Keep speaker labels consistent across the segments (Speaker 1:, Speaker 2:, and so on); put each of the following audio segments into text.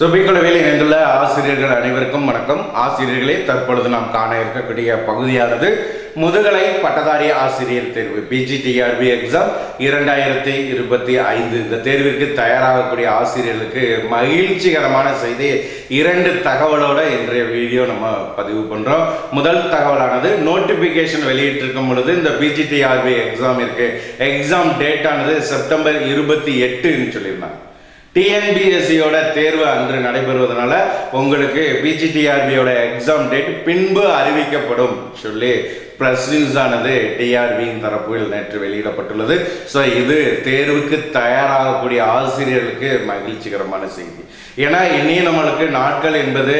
Speaker 1: சுபிக்குழுவில் இணைந்துள்ள ஆசிரியர்கள் அனைவருக்கும் வணக்கம். ஆசிரியர்களே தற்பொழுது நாம் காண இருக்கக்கூடிய பகுதியானது முதுகலை பட்டதாரி ஆசிரியர் தேர்வு பிஜிடிஆர்பி எக்ஸாம் இரண்டாயிரத்தி இருபத்தி ஐந்து. இந்த தேர்விற்கு தயாராகக்கூடிய ஆசிரியர்களுக்கு மகிழ்ச்சிகரமான செய்தி. இரண்டு தகவலோட இன்றைய வீடியோ நம்ம பதிவு பண்ணுறோம் முதல் தகவலானது நோட்டிபிகேஷன் வெளியிட்டிருக்கும் பொழுது இந்த பிஜிடிஆர்பி எக்ஸாம் இருக்கு. எக்ஸாம் டேட் ஆனது செப்டம்பர் இருபத்தி எட்டுன்னு சொல்லியிருந்தாங்க. டிஎன்பிஎஸ்சியோட தேர்வு அன்று நடைபெறுவதனால உங்களுக்கு பிஜிடிஆர்பியோட எக்ஸாம் டேட் பின்பு அறிவிக்கப்படும் சொல்லி ப்ரெஸ் நியூஸ் ஆனது டிஆர்பியின் தரப்பில் நேற்று வெளியிடப்பட்டுள்ளது. ஸோ இது தேர்வுக்கு தயாராகக்கூடிய ஆசிரியர்களுக்கு மகிழ்ச்சிகரமான செய்தி. ஏன்னா இனியும் நம்மளுக்கு நாட்கள் என்பது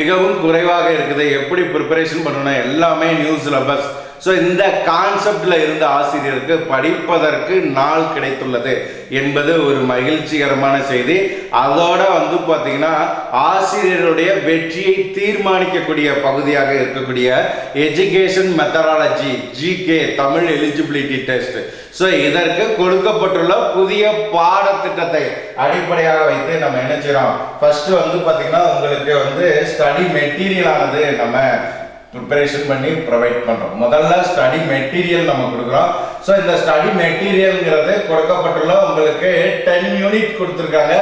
Speaker 1: மிகவும் குறைவாக இருக்குது. எப்படி ப்ரிப்பரேஷன் பண்ணணும்? எல்லாமே நியூ சிலபஸ் ஸோ இந்த கான்செப்டில் இருந்த ஆசிரியருக்கு படிப்பதற்கு நாள் கிடைத்துள்ளது என்பது ஒரு மகிழ்ச்சிகரமான செய்தி. அதோட வந்து பார்த்தீங்கன்னா ஆசிரியருடைய வெற்றியை தீர்மானிக்கக்கூடிய பகுதியாக இருக்கக்கூடிய education methodology GK Tamil eligibility test so இதற்கு கொடுக்கப்பட்டுள்ள புதிய பாடத்திட்டத்தை அடிப்படையாக வைத்து நம்ம என்ன செய்யறோம்? ஃபர்ஸ்ட் வந்து பார்த்தீங்கன்னா உங்களுக்கு வந்து ஸ்டடி மெட்டீரியலானது நம்ம ப்ரிப்பரேஷன் பண்ணி ப்ரொவைட் பண்ணுறோம் முதல்ல ஸ்டடி மெட்டீரியல் நம்ம கொடுக்குறோம். ஸோ இந்த ஸ்டடி மெட்டீரியல்ங்கிறது கொடுக்கப்பட்டுள்ள உங்களுக்கு டென் யூனிட் கொடுத்துருக்காங்க.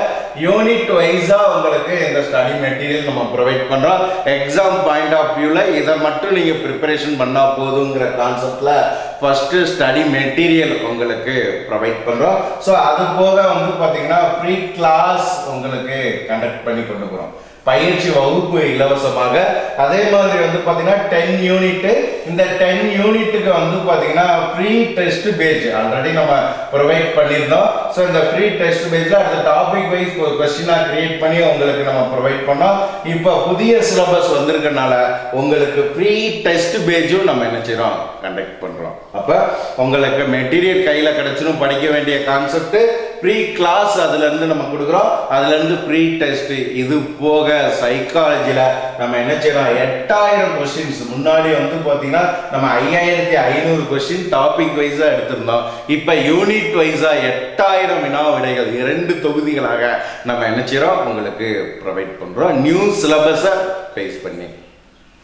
Speaker 1: யூனிட் வைஸாக உங்களுக்கு இந்த ஸ்டடி மெட்டீரியல் நம்ம ப்ரொவைட் பண்ணுறோம் எக்ஸாம் பாயிண்ட் ஆஃப் வியூவில் இதை மட்டும் நீங்கள் ப்ரிப்பரேஷன் பண்ணால் போதுங்கிற கான்செப்டில் ஃபஸ்ட்டு ஸ்டடி மெட்டீரியல் உங்களுக்கு ப்ரொவைட் பண்ணுறோம் ஸோ அது போக வந்து பார்த்தீங்கன்னா ஃப்ரீ கிளாஸ் உங்களுக்கு கண்டக்ட் பண்ணி கொண்டு போகிறோம் பயிற்சி வகுப்பு இலவசமாக. அதே மாதிரி வந்து பார்த்தீங்கன்னா டென் யூனிட்டு இந்த டென் யூனிட்டுக்கு வந்து பார்த்தீங்கன்னா ஃப்ரீ டெஸ்ட் பேஜ் ஆல்ரெடி நம்ம ப்ரொவைட் பண்ணியிருந்தோம். ஸோ இந்த ஃப்ரீ டெஸ்ட் பேஜில் அந்த டாபிக் வைஸ் ஒரு கொஸ்டினாக கிரியேட் பண்ணி உங்களுக்கு நம்ம ப்ரொவைட் பண்ணோம். இப்போ புதிய சிலபஸ் வந்திருக்கனால உங்களுக்கு ஃப்ரீ டெஸ்ட் பேஜும் நம்ம என்ன செய்கிறோம் கண்டக்ட் பண்ணுறோம் அப்போ உங்களுக்கு மெட்டீரியல் கையில் கிடச்சிடும் படிக்க வேண்டிய கான்செப்ட் ப்ரீ கிளாஸ் அதுலேருந்து நம்ம கொடுக்குறோம். அதுலேருந்து ப்ரீ டெஸ்ட் இது போக சைக்காலஜியில் நம்ம என்ன செய்யறோம்? எட்டாயிரம் கொஸ்டின்ஸ் முன்னாடி வந்து பார்த்தீங்கன்னா நம்ம ஐயாயிரத்தி ஐநூறு கொஸ்டின் டாபிக் வைஸாக எடுத்திருந்தோம். இப்போ யூனிட் வைஸாக எட்டாயிரம் வினா விடைகள் இரண்டு தொகுதிகளாக நம்ம என்ன செய்கிறோம் உங்களுக்கு ப்ரொவைட் பண்ணுறோம் நியூ சிலபஸை பேஸ் பண்ணி.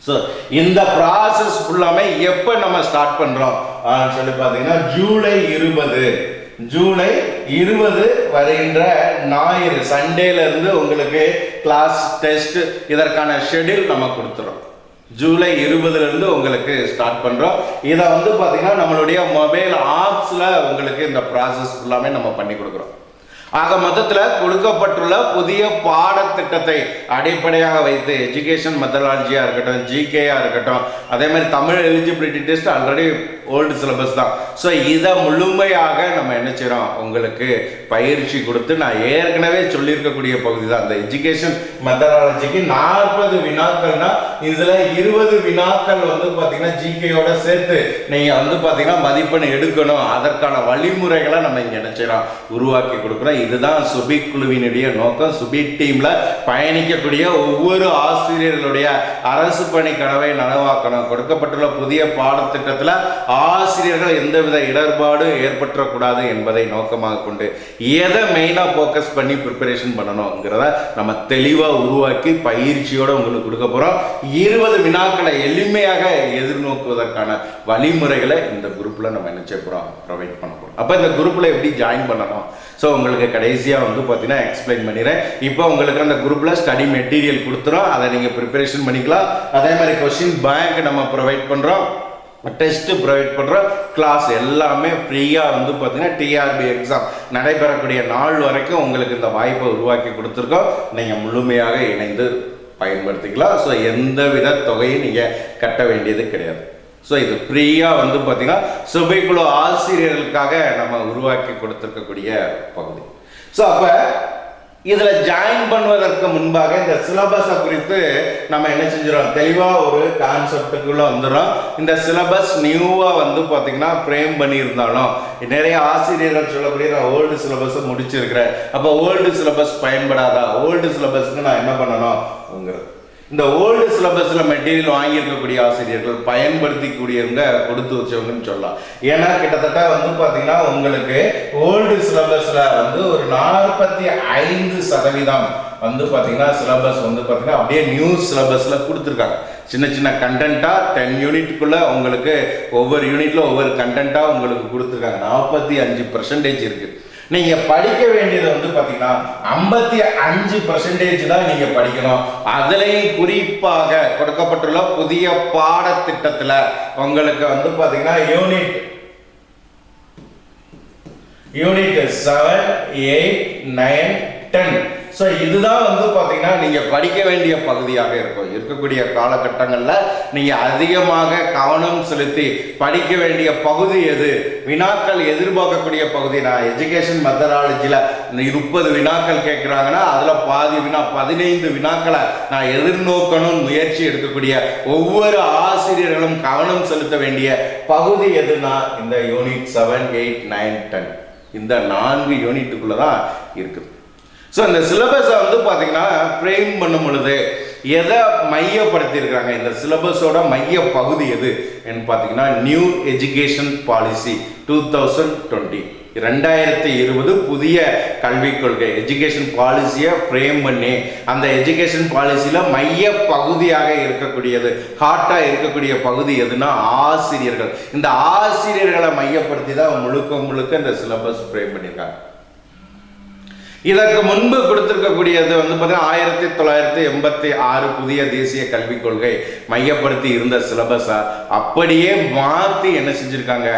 Speaker 1: ஸோ இந்த ப்ராசஸ் ஃபுல்லாமே எப்போ நம்ம ஸ்டார்ட் பண்ணுறோம் சொல்லி பார்த்தீங்கன்னா ஜூலை இருபது. ஜூலை இருபது வருகின்ற ஞாயிறு சண்டேல இருந்து உங்களுக்கு கிளாஸ் டெஸ்ட் இதற்கான ஷெட்யூல் நம்ம கொடுத்துறோம். ஜூலை இருபதுல இருந்து உங்களுக்கு ஸ்டார்ட் பண்றோம். இதை வந்து பாத்தீங்கன்னா நம்மளுடைய மொபைல் ஆப்ஸ்ல உங்களுக்கு இந்த ப்ராசஸ் ஃபுல்லாமே நம்ம பண்ணி கொடுக்குறோம். ஆக மொத்தத்தில் கொடுக்கப்பட்டுள்ள புதிய பாடத்திட்டத்தை அடிப்படையாக வைத்து எஜுகேஷன் மெத்தடாலஜியாக இருக்கட்டும் ஜிகேயாக இருக்கட்டும் அதே மாதிரி Tamil eligibility test already old syllabus தான். ஸோ இதை முழுமையாக நம்ம என்ன செய்கிறோம் உங்களுக்கு பயிற்சி கொடுத்து நான் ஏற்கனவே சொல்லியிருக்கக்கூடிய பகுதி தான். அந்த எஜுகேஷன் மெத்தடாலஜிக்கு நாற்பது வினாக்கள்னா இதில் இருபது வினாக்கள் வந்து பார்த்தீங்கன்னா ஜிகேயோட சேர்த்து நீங்கள் வந்து பார்த்தீங்கன்னா மதிப்பெண் எடுக்கணும். அதற்கான வழிமுறைகளை நம்ம இங்க நினைச்சிடலாம் உருவாக்கி கொடுக்குறோம். இதுதான் சுபி குழுவினுடைய நோக்கம். சுபி டீம்ல பயணிக்கக்கூடிய ஒவ்வொரு ஆசிரியர்களுடைய அரசு பணி கனவை நனவாக்கணும். கொடுக்கப்பட்டுள்ள புதிய பாடத்திட்டத்தில் ஆசிரியர்கள் எந்தவித இடர்பாடும் ஏற்பட்டுறக்கூடாது என்பதை நோக்கமாக கொண்டு எதை மெயினாக ஃபோக்கஸ் பண்ணி ப்ரிப்பரேஷன் பண்ணணுங்கிறத நம்ம தெளிவாக உருவாக்கி பயிற்சியோட உங்களுக்கு கொடுக்க போகிறோம் இருபது வினாக்களை எளிமையாக எதிர்நோக்குவதற்கான வழிமுறைகளை இந்த குரூப்பில் நம்ம என்ன செய்ய போகிறோம் ப்ரொவைட் பண்ண போகிறோம் அப்போ இந்த குரூப்பில் எப்படி ஜாயின் பண்ணணும்? ஸோ உங்களுக்கு கடைசியாக வந்து பார்த்தீங்கன்னா எக்ஸ்பிளைன் பண்ணிடுறேன். இப்போ உங்களுக்கு அந்த குரூப்பில் ஸ்டடி மெட்டீரியல் கொடுத்துரும் அதை நீங்கள் ப்ரிப்பரேஷன் பண்ணிக்கலாம். அதே மாதிரி கொஸ்டின் பேங்க் நம்ம ப்ரொவைட் பண்ணுறோம் டெஸ்ட்டு ப்ரொவைட் பண்ணுறோம் கிளாஸ் எல்லாமே ஃப்ரீயாக வந்து பார்த்தீங்கன்னா டிஆர்பி எக்ஸாம் நடைபெறக்கூடிய நாள் வரைக்கும் உங்களுக்கு இந்த வாய்ப்பை உருவாக்கி கொடுத்துருக்கோம். நீங்கள் முழுமையாக இணைந்து பயன்படுத்திக்கலாம் ஸோ எந்த வித தொகையும் நீங்கள் கட்ட வேண்டியது கிடையாது. ஸோ இது ஃப்ரீயாக வந்து பார்த்தீங்கன்னா சுபைக்குழு ஆசிரியர்களுக்காக நம்ம உருவாக்கி கொடுத்துருக்கக்கூடிய பகுதி. ஸோ அப்போ இதில் ஜாயின் பண்ணுவதற்கு முன்பாக இந்த சிலபஸை குறித்து நம்ம என்ன செஞ்சிடறோம்? தெளிவாக ஒரு கான்செப்டுக்குள்ளே வந்துடும் இந்த சிலபஸ் நியூவாக வந்து பார்த்திங்கன்னா ஃப்ரேம் பண்ணியிருந்தாலும் நிறைய ஆசிரியர்கள் சொல்லக்கூடிய நான் ஓல்டு சிலபஸை முடிச்சிருக்கிறேன். அப்போ ஓல்டு சிலபஸ் பயன்படாதா? ஓல்டு சிலபஸ்க்கு நான் என்ன பண்ணணும்ங்கிறது இந்த ஓல்டு சிலபஸில் மெட்டீரியல் வாங்கியிருக்கக்கூடிய ஆசிரியர்கள் பயன்படுத்திக்கூடியவங்க கொடுத்து வச்சவங்கன்னு சொல்லலாம். ஏன்னா கிட்டத்தட்ட வந்து பார்த்தீங்கன்னா உங்களுக்கு ஓல்டு சிலபஸில் வந்து ஒரு நாற்பத்தி ஐந்து சதவீதம் வந்து பார்த்தீங்கன்னா சிலபஸ் வந்து பார்த்தீங்கன்னா அப்படியே நியூ சிலபஸில் கொடுத்துருக்காங்க. சின்ன சின்ன கண்டென்ட்டாக டென் யூனிட்டுக்குள்ளே உங்களுக்கு ஒவ்வொரு யூனிட்டில் ஒவ்வொரு கண்டென்ட்டாக உங்களுக்கு கொடுத்துருக்காங்க. நாற்பத்தி அஞ்சு பர்சன்டேஜ் இருக்குது நீங்க படிக்க வேண்டியது வந்து பாத்தீங்கன்னா ஐம்பத்தி அஞ்சு பர்சன்டேஜ் தான் நீங்க படிக்கணும். அதுலயும் குறிப்பாக கொடுக்கப்பட்டுள்ள புதிய பாடத்திட்டத்துல உங்களுக்கு வந்து பாத்தீங்கன்னா unit unit seven eight nine ten so இதுதான் வந்து பார்த்தீங்கன்னா நீங்கள் படிக்க வேண்டிய பகுதியாக இருக்கும். இருக்கக்கூடிய காலகட்டங்களில் நீங்கள் அதிகமாக கவனம் செலுத்தி படிக்க வேண்டிய பகுதி எது? வினாக்கள் எதிர்பார்க்கக்கூடிய பகுதி. நான் எஜுகேஷன் மெத்தடாலஜியில் முப்பது வினாக்கள் கேட்குறாங்கன்னா அதில் பாதி வினா பதினைந்து வினாக்களை நான் எதிர்நோக்கணும் முயற்சி எடுக்கக்கூடிய ஒவ்வொரு ஆசிரியர்களும் கவனம் செலுத்த வேண்டிய பகுதி எதுனா இந்த unit seven eight nine ten இந்த நான்கு யூனிட்டுக்குள்ளே தான் இருக்குது ஸோ இந்த சிலபஸை வந்து பார்த்தீங்கன்னா ஃப்ரேம் பண்ணும் பொழுது எதை மையப்படுத்தியிருக்காங்க? இந்த சிலபஸோட மைய பகுதி எது? என்று பார்த்தீங்கன்னா new education policy two thousand twenty ரெண்டாயிரத்தி இருபது புதிய கல்விக் கொள்கை எஜுகேஷன் பாலிசியை ஃப்ரேம் பண்ணி அந்த எஜுகேஷன் பாலிசியில் மைய பகுதியாக இருக்கக்கூடியது ஹார்ட்டாக இருக்கக்கூடிய பகுதி எதுனா ஆசிரியர்கள். இந்த ஆசிரியர்களை மையப்படுத்தி தான் முழுக்க முழுக்க இந்த சிலபஸ் ஃப்ரேம் பண்ணியிருக்காங்க. இதற்கு முன்பு கொடுத்திருக்கக்கூடியது வந்து பார்த்தீங்கன்னா ஆயிரத்தி தொள்ளாயிரத்தி எண்பத்தி ஆறு புதிய தேசிய கல்விக் கொள்கை மையப்படுத்தி இருந்த சிலபஸை அப்படியே மாற்றி என்ன செஞ்சுருக்காங்க?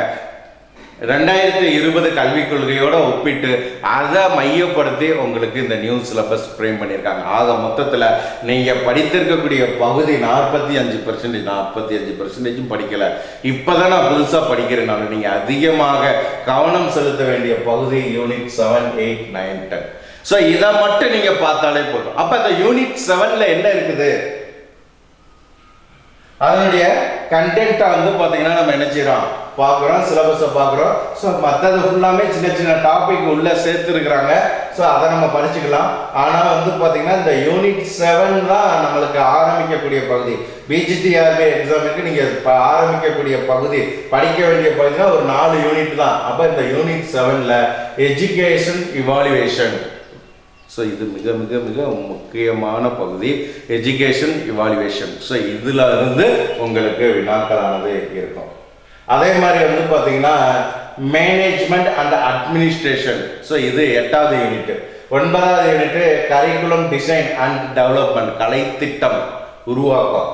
Speaker 1: ரெண்டாயிரத்தி இருபது கல்விக் கொள்கையோட ஒப்பிட்டு அதை மையப்படுத்தி உங்களுக்கு இந்த நியூ சிலபஸ் ஃப்ரேம் பண்ணியிருக்காங்க. ஆக மொத்தத்தில் நீங்கள் படித்திருக்கக்கூடிய பகுதி நாற்பத்தி அஞ்சு பர்சன்டேஜ் நாற்பத்தி அஞ்சு பர்சன்டேஜும் படிக்கலை. இப்போ தான் நான் புதுசாக படிக்கிறேனால நீங்கள் அதிகமாக கவனம் செலுத்த வேண்டிய பகுதி unit seven eight nine ten so இதை மட்டும் நீங்கள் பார்த்தாலே போதும். அப்போ இந்த யூனிட் செவனில் என்ன இருக்குது? அதனுடைய கண்டென்ட்டை வந்து பார்த்தீங்கன்னா நம்ம என்ன செய்கிறோம் பார்க்குறோம் சிலபஸை பார்க்குறோம். ஸோ மற்றது ஃபுல்லாமே சின்ன சின்ன டாபிக் உள்ளே சேர்த்துருக்குறாங்க. ஸோ அதை நம்ம படிச்சுக்கலாம். ஆனால் வந்து பார்த்திங்கன்னா இந்த யூனிட் செவன் தான் நம்மளுக்கு ஆரம்பிக்கக்கூடிய பகுதி. பிஜிடிஆர்பி எக்ஸாமுக்கு நீங்கள் ஆரம்பிக்கக்கூடிய பகுதி. படிக்க வேண்டிய பகுதினா ஒரு நாலு யூனிட் தான். அப்போ இந்த யூனிட் செவனில் எஜுகேஷன் இவாலுவேஷன் ஸோ இது மிக மிக மிக முக்கியமான பகுதி. எஜுகேஷன் இவாலுவேஷன் ஸோ இதில் இருந்து உங்களுக்கு வினாக்களானது இருக்கும். அதே மாதிரி வந்து பார்த்தீங்கன்னா மேனேஜ்மெண்ட் அண்ட் அட்மினிஸ்ட்ரேஷன் ஸோ இது எட்டாவது யூனிட் ஒன்பதாவது unit curriculum design and development கலைத்திட்டம் உருவாக்கம்.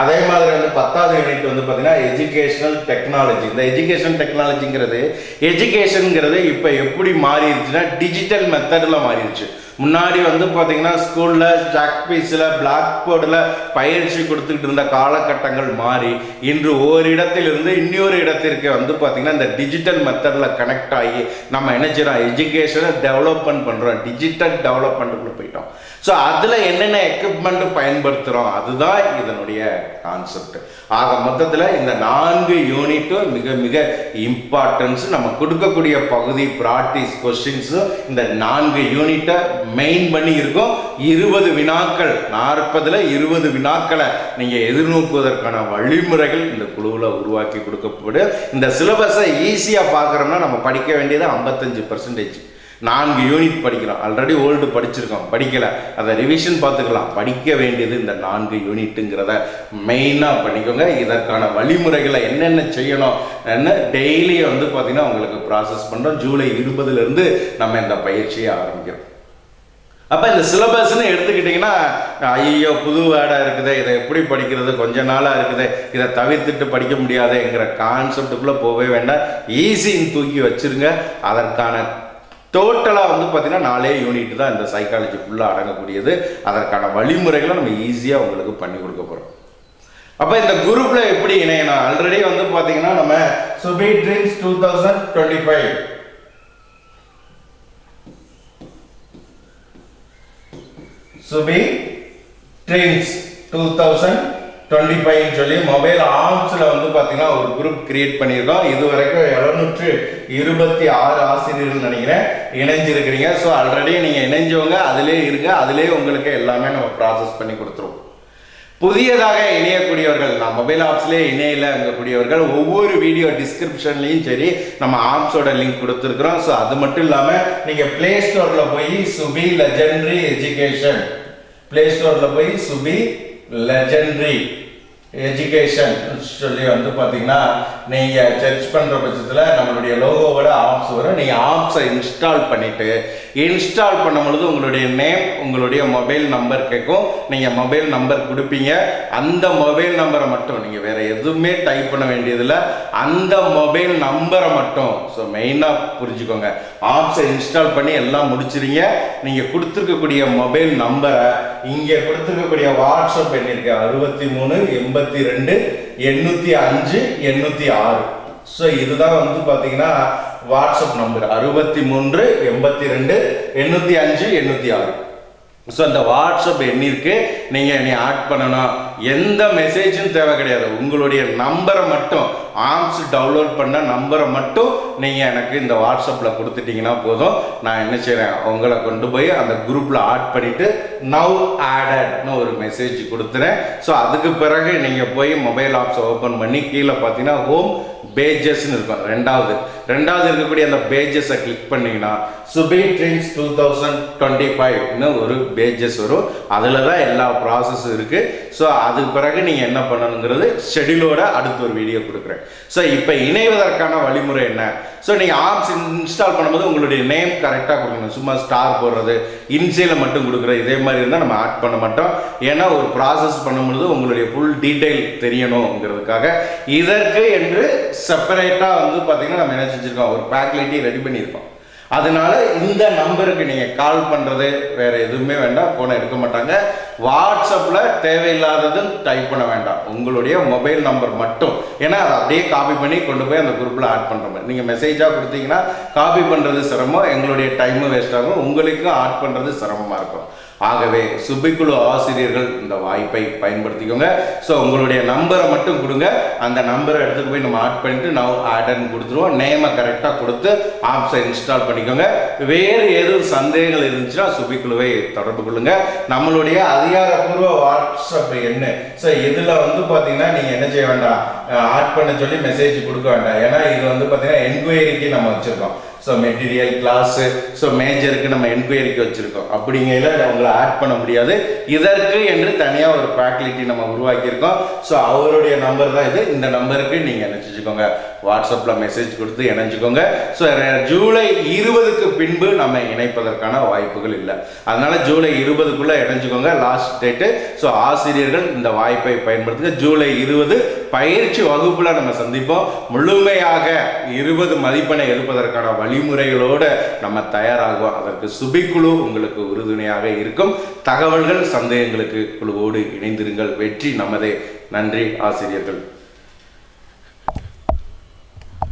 Speaker 1: அதே மாதிரி வந்து பத்தாவது யூனிட் வந்து பார்த்தீங்கன்னா எஜுகேஷனல் டெக்னாலஜி இந்த எஜுகேஷன் டெக்னாலஜிங்கிறது எஜுகேஷனுங்கிறது இப்போ எப்படி மாறிடுச்சுன்னா டிஜிட்டல் மெத்தடில் மாறிடுச்சு. முன்னாடி வந்து பார்த்தீங்கன்னா ஸ்கூலில் ஜாக் பீஸில் பிளாக் போர்டில் பயிற்சி கொடுத்துக்கிட்டு இருந்த காலகட்டங்கள் மாறி இன்று ஓரிடத்திலிருந்து இன்னொரு இடத்திற்கு வந்து பார்த்தீங்கன்னா இந்த டிஜிட்டல் மெத்தடில் கனெக்ட் ஆகி நம்ம என்ன செய்கிறோம் எஜுகேஷனை டெவலப்மெண்ட் பண்ணுறோம் டிஜிட்டல் டெவலப்மெண்ட்டுக்குள்ள போயிட்டோம். ஸோ அதில் என்னென்ன எக்யூப்மெண்ட்டு பயன்படுத்துகிறோம் அதுதான் இதனுடைய கான்செப்ட் ஆக மொத்தத்தில் இந்த நான்கு யூனிட்டும் மிக மிக இம்பார்ட்டன்ஸ் நம்ம கொடுக்கக்கூடிய பகுதி ப்ராக்டிஸ் கொஸ்டின்ஸும் இந்த நான்கு யூனிட்டை மெயின் பண்ணி இருக்கும். இருபது வினாக்கள் நாற்பதில் இருபது வினாக்களை நீங்கள் எதிர்நோக்குவதற்கான வழிமுறைகள் இந்த குழுவில் உருவாக்கி கொடுக்கப்படும். இந்த சிலபஸை ஈஸியாக பார்க்குறோம்னா நம்ம படிக்க வேண்டியது ஐம்பத்தஞ்சு பர்சன்டேஜ் நான்கு யூனிட் படிக்கிறோம் ஆல்ரெடி ஓல்டு படிச்சிருக்கோம் படிக்கலை. அதை ரிவிஷன் பார்த்துக்கலாம். படிக்க வேண்டியது இந்த நான்கு யூனிட்டுங்கிறத மெயினாக பண்ணிக்கோங்க இதற்கான வழிமுறைகளை என்னென்ன செய்யணும்? என்ன? டெய்லி வந்து பார்த்திங்கன்னா உங்களுக்கு ப்ராசஸ் பண்ணுறோம் ஜூலை இருபதுலேருந்து நம்ம இந்த பயிற்சியை ஆரம்பிக்கிறோம். அப்போ இந்த சிலபஸ்ன்னு எடுத்துக்கிட்டிங்கன்னா ஐயோ புது வேர்டாக இருக்குது. இதை எப்படி படிக்கிறது? கொஞ்ச நாளாக இருக்குது. இதை தவிர்த்துட்டு படிக்க முடியாதுங்கிற கான்செப்டுக்குள்ளே போகவே வேண்டாம். ஈஸின்னு தூக்கி வச்சுருங்க. அதற்கான டோட்டலாக வந்து பார்த்திங்கன்னா நாலே யூனிட் தான் இந்த சைக்காலஜி ஃபுல்லாக அடங்கக்கூடியது. அதற்கான வழிமுறைகளை நம்ம ஈஸியாக உங்களுக்கு பண்ணி கொடுக்க போகிறோம் அப்போ இந்த குரூப்பில் எப்படி இணையணும் ஆல்ரெடி வந்து பார்த்தீங்கன்னா நம்ம Subi Dreams two thousand twenty five Subi Dreams two thousand twenty ஃபைவ்னு சொல்லி மொபைல் ஆர்ம்ஸில் வந்து பார்த்தீங்கன்னா ஒரு குரூப் கிரியேட் பண்ணியிருக்கோம். இது வரைக்கும் எழுநூற்று இருபத்தி ஆறு ஆசிரியர்கள் நினைக்கிறேன். இணைஞ்சிருக்கிறீங்க. ஸோ ஆல்ரெடி நீங்கள் இணைஞ்சவங்க அதிலே இருங்க. அதிலே உங்களுக்கு எல்லாமே நம்ம ப்ராசஸ் பண்ணி கொடுத்துருவோம். புதியதாக இணையக்கூடியவர்கள் நான் மொபைல் ஆப்ஸ்லேயே இணையில இருக்கக்கூடியவர்கள் ஒவ்வொரு வீடியோ டிஸ்கிரிப்ஷன்லையும் சரி நம்ம ஆப்ஸோட லிங்க் கொடுத்துருக்குறோம். ஸோ அது மட்டும் இல்லாமல் நீங்கள் ப்ளே ஸ்டோரில் போய் சுபி லெஜெண்டரி எஜுகேஷன் ப்ளே ஸ்டோரில் போய் சுபி லெஜெண்டரி எஜுகேஷன் சொல்லி வந்து பார்த்தீங்கன்னா நீங்கள் சர்ச் பண்ணுற பட்சத்தில் நம்மளுடைய லோகோவோட ஆப்ஸ் வரும். நீங்கள் ஆப்ஸை இன்ஸ்டால் பண்ணிவிட்டு இன்ஸ்டால் பண்ணும் பொழுது உங்களுடைய நேம் உங்களுடைய மொபைல் நம்பர் கேட்கும். நீங்கள் மொபைல் நம்பர் கொடுப்பீங்க. அந்த மொபைல் நம்பரை மட்டும் நீங்கள் வேறு எதுவுமே டைப் பண்ண வேண்டியதில்லை. அந்த மொபைல் நம்பரை மட்டும் ஸோ மெயினாக புரிஞ்சுக்கோங்க. ஆப்ஸை இன்ஸ்டால் பண்ணி எல்லாம் முடிச்சிருங்க. நீங்கள் கொடுத்துருக்கக்கூடிய மொபைல் நம்பரை இங்கே கொடுத்துருக்கக்கூடிய வாட்ஸ்அப் எண் இருக்கு. அறுபத்தி மூணு எண்பத்தி ரெண்டு எண்ணூற்றி அஞ்சு எண்ணூற்றி ஆறு. ஸோ இதுதான் வந்து பார்த்தீங்கன்னா வாட்ஸ்அப் நம்பர் அறுபத்தி மூன்று எண்பத்தி ரெண்டு எண்ணூற்றி அஞ்சு எண்ணூற்றி ஆறு. ஸோ அந்த வாட்ஸ்அப் எண்ணிற்கு நீங்கள் என்னை ஆட் பண்ணணும். எந்த மெசேஜும் தேவை கிடையாது. உங்களுடைய நம்பரை மட்டும் ஆம்ஸ் டவுன்லோட் பண்ண நம்பரை மட்டும் நீங்கள் எனக்கு இந்த வாட்ஸ்அப்பில் கொடுத்துட்டீங்கன்னா போதும். நான் என்ன செய்கிறேன் உங்களை கொண்டு போய் அந்த குரூப்பில் ஆட் பண்ணிவிட்டு நவ் ஆடட்னு ஒரு மெசேஜ் கொடுத்துறேன். ஸோ அதுக்கு பிறகு நீங்கள் போய் மொபைல் ஆப்ஸை ஓப்பன் பண்ணி கீழே பார்த்தீங்கன்னா ஹோம் பேஜஸ்ன்னு இருக்கும். ரெண்டாவது. ரெண்டாவது இருக்கக்கூடிய அந்த பேஜஸை கிளிக் பண்ணிங்கன்னா Subi Dreams two thousand twenty ஃபைவ்னு ஒரு பேஜஸ் வரும். அதில் தான் எல்லா ப்ராசஸும் இருக்குது ஸோ அதுக்கு பிறகு நீங்கள் என்ன பண்ணணுங்கிறது ஷெடியூலோட அடுத்த ஒரு வீடியோ கொடுக்குறேன். ஸோ இப்போ இணைவதற்கான வழிமுறை என்ன? ஸோ நீங்கள் ஆப்ஸ் இன்ஸ்டால் பண்ணும்போது உங்களுடைய நேம் கரெக்டாக கொடுக்கணும். சும்மா ஸ்டார் போடுறது இன்சியில் மட்டும் கொடுக்குறது இதே மாதிரி இருந்தால் நம்ம ஆட் பண்ண மாட்டோம். ஏன்னா ஒரு ப்ராசஸ் பண்ணும்பொழுது உங்களுடைய ஃபுல் டீட்டெயில் தெரியணுங்கிறதுக்காக இதற்கு என்று செப்பரேட்டாக வந்து பார்த்தீங்கன்னா நம்ம என்ன செஞ்சுருக்கோம்? ஒரு பேக்லிட்டி ரெடி பண்ணியிருக்கோம். அதனால இந்த நம்பருக்கு நீங்கள் கால் பண்ணுறது வேறு எதுவுமே வேண்டாம் ஃபோனை எடுக்க மாட்டாங்க. வாட்ஸ்அப்பில் தேவையில்லாததும் டைப் பண்ண வேண்டாம். உங்களுடைய மொபைல் நம்பர் மட்டும். ஏன்னா அதை அப்படியே காப்பி பண்ணி கொண்டு போய் அந்த குரூப்பில் ஆட் பண்ணுற மாதிரி. நீங்கள் மெசேஜாக கொடுத்தீங்கன்னா காப்பி பண்ணுறது சிரமம் எங்களுடைய டைமும் வேஸ்ட் ஆகும். உங்களுக்கும் ஆட் பண்ணுறது சிரமமாக இருக்கும். ஆகவே சுபிக்குழு ஆசிரியர்கள் இந்த வாய்ப்பை பயன்படுத்திக்கோங்க. ஸோ உங்களுடைய நம்பரை மட்டும் கொடுங்க. அந்த நம்பரை எடுத்துட்டு போய் நம்ம ஆட் பண்ணிட்டு நான் ஆட்னு கொடுத்துருவோம். நேமை கரெக்டாக கொடுத்து ஆப்ஸை இன்ஸ்டால் பண்ணி பண்ணிக்கோங்க. வேறு எதுவும் சந்தேகங்கள் இருந்துச்சுன்னா சுபிக்குழுவை தொடர்பு கொள்ளுங்க. நம்மளுடைய அதிகாரப்பூர்வ வாட்ஸ்அப் என்ன? ஸோ இதில் வந்து பார்த்தீங்கன்னா நீங்கள் என்ன செய்ய வேண்டாம் ஆட் பண்ண சொல்லி மெசேஜ் கொடுக்க வேண்டாம். ஏன்னா இது வந்து பார்த்தீங்கன்னா என்கொயரிக்கு நம்ம வச்சுருக்கோம். ஸோ மெட்டீரியல் கிளாஸு ஸோ மேஜருக்கு நம்ம என்கொயரிக்கு வச்சுருக்கோம். அப்படிங்கையில் அவங்கள ஆட் பண்ண முடியாது. இதற்கு என்று தனியாக ஒரு ஃபேக்கல்ட்டி நம்ம உருவாக்கியிருக்கோம். ஸோ அவருடைய நம்பர் தான் இது. இந்த நம்பருக்கு நீங்கள் நினச்சிக்கோங்க வாட்ஸ்அப்பில் மெசேஜ் கொடுத்து இணைஞ்சுக்கோங்க. ஸோ ஜூலை இருபதுக்கு பின்பு நம்ம இணைப்பதற்கான வாய்ப்புகள் இல்லை. அதனால் ஜூலை இருபதுக்குள்ளே இணைஞ்சுக்கோங்க. லாஸ்ட் டேட்டு ஸோ ஆசிரியர்கள் இந்த வாய்ப்பை பயன்படுத்துங்க. ஜூலை இருபது பயிற்சி வகுப்பில் நம்ம சந்திப்போம். முழுமையாக இருபது மதிப்பெண்ணை எடுப்பதற்கான வழிமுறைகளோடு நம்ம தயாராகுவோம். அதற்கு சுபிக்குழு உங்களுக்கு உறுதுணையாக இருக்கும். தகவல்கள் சந்தேகங்களுக்கு குழுவோடு இணைந்திருங்கள். வெற்றி நமதே. நன்றி ஆசிரியர்கள்.